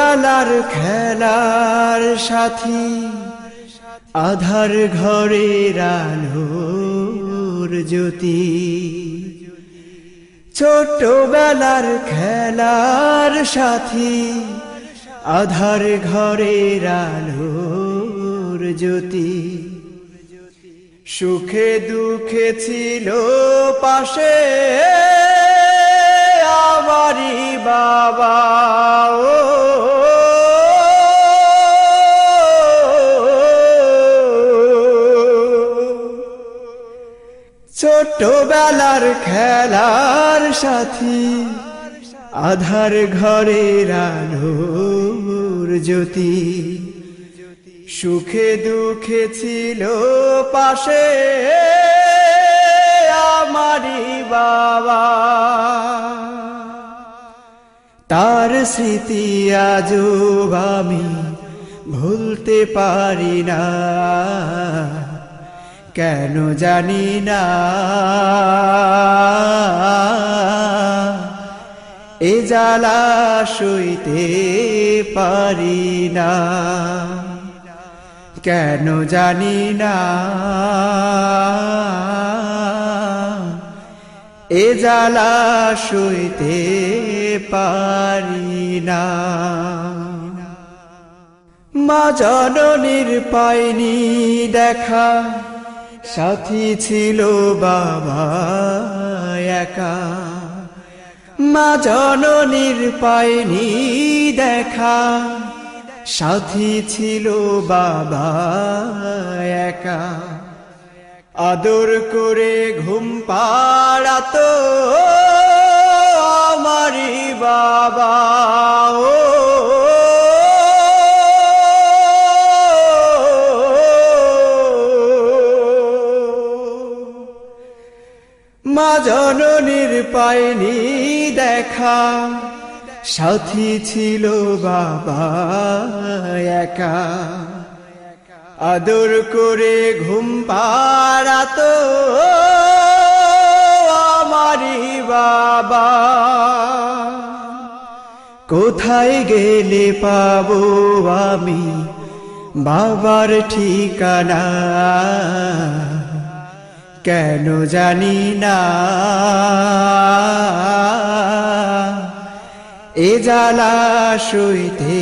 বেলার খেলার সাথী, আধার ঘরে আলোর জ্যোতি। ছোটবেলার খেলার সাথী, আধার ঘরে আলোর জ্যোতি। সুখে দুঃখে ছিল পাশে আমারই বাবা ও ছোটবেলার খেলার সাথী, আধার ঘরের আলোর জ্যোতি। সুখে দুঃখে ছিল পাশে আমারই বাবা। তার স্মৃতি আজও আমি ভুলতে পারি না। কেন জানি না। এ জ্বালা সইতে পারি না। কেন জানি না। এ জ্বালা সইতে পারি না। মা জননীর পাইনি দেখা। সাথী ছিল বাবা একা। মা জননীর পাইনি দেখা। সাথী ছিল বাবা একা। আদর করে ঘুম পাড়াতো আমারই বাবা। মা জননীর পায়নি দেখা। সাথী ছিল বাবা একা। আদর করে ঘুম পাড়াতো আমারই বাবা। কোথায় গেলে পাবো আমি? বাবার ঠিকানা কেন জানি না। এ জ্বালা সইতে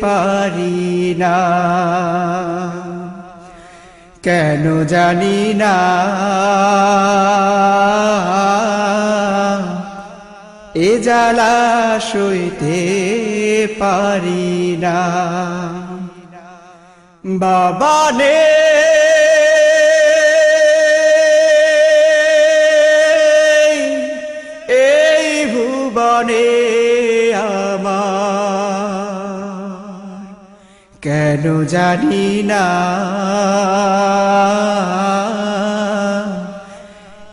পারি না। কেন জানি না। এ জ্বালা সইতে পারি না। বাবা নে ভুবনে আমার। কেন জানি না।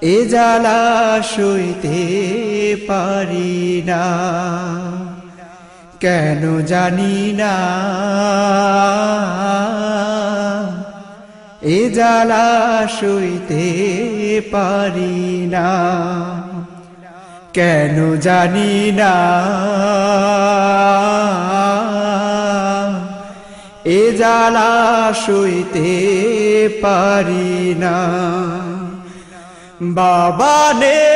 এ জ্বালা সইতে পারি না। কেন জানি না। এ জ্বালা সইতে পারি না। কেন জানি না। এ জ্বালা সইতে পারি না। বাবা নে